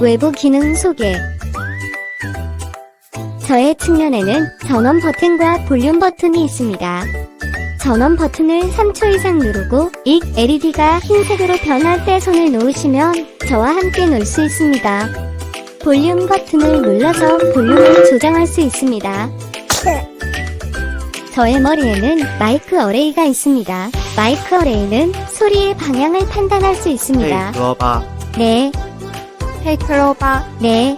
외부 기능 소개. 저의 측면에는 전원 버튼과 볼륨 버튼이 있습니다. 전원 버튼을 3초 이상 누르고 이 LED가 흰색으로 변할 때 손을 놓으시면 저와 함께 놀 수 있습니다. 볼륨 버튼을 눌러서 볼륨을 조정할 수 있습니다. 저의 머리에는 마이크 어레이가 있습니다. 마이크 어레이는 소리의 방향을 판단할 수 있습니다. 들어봐 네, 헤이 클로바 네.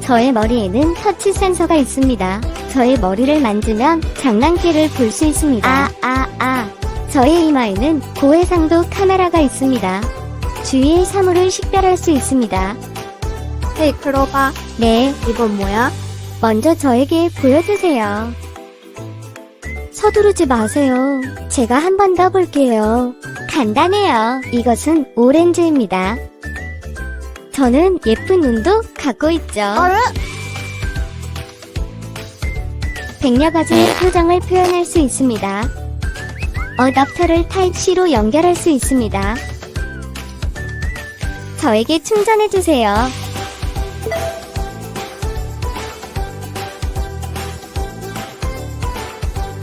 저의 머리에는 터치 센서가 있습니다. 저의 머리를 만지면 장난기를 볼 수 있습니다. 아, 아, 아. 저의 이마에는 고해상도 카메라가 있습니다. 주위의 사물을 식별할 수 있습니다. 헤이 클로바 네, 이건 뭐야? 먼저 저에게 보여주세요. 서두르지 마세요. 제가 한 번 더 볼게요. 간단해요. 이것은 오렌지입니다. 저는 예쁜 눈도 갖고 있죠. 백여 가지의 표정을 표현할 수 있습니다. 어댑터를 타입C로 연결할 수 있습니다. 저에게 충전해주세요.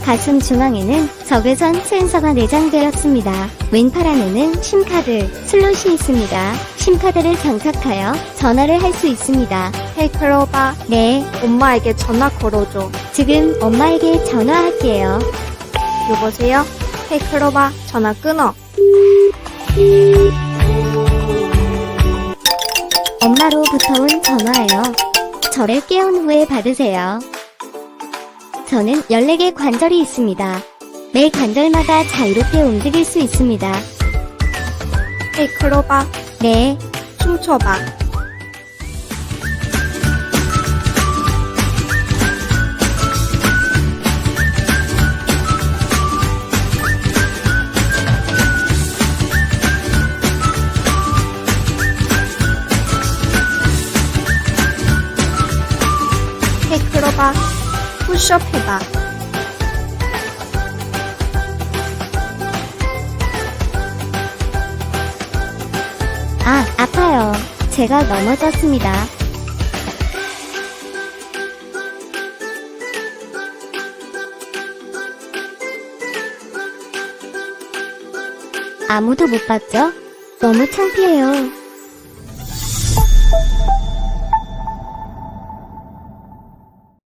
가슴 중앙에는 적외선 센서가 내장되었습니다. 왼팔 안에는 심카드, 슬롯이 있습니다. 심카드를 장착하여 전화를 할 수 있습니다. 헤이 클로바 네, 엄마에게 전화 걸어줘 지금 엄마에게 전화할게요. 여보세요? 헤이 클로바 전화 끊어 엄마로부터 온 전화예요. 저를 깨운 후에 받으세요. 저는 14개 관절이 있습니다. 매 관절마다 자유롭게 움직일 수 있습니다. 클로바 네, 춤춰봐 클로바 푸시업 해봐 아, 아파요. 제가 넘어졌습니다. 아무도 못 봤죠? 너무 창피해요.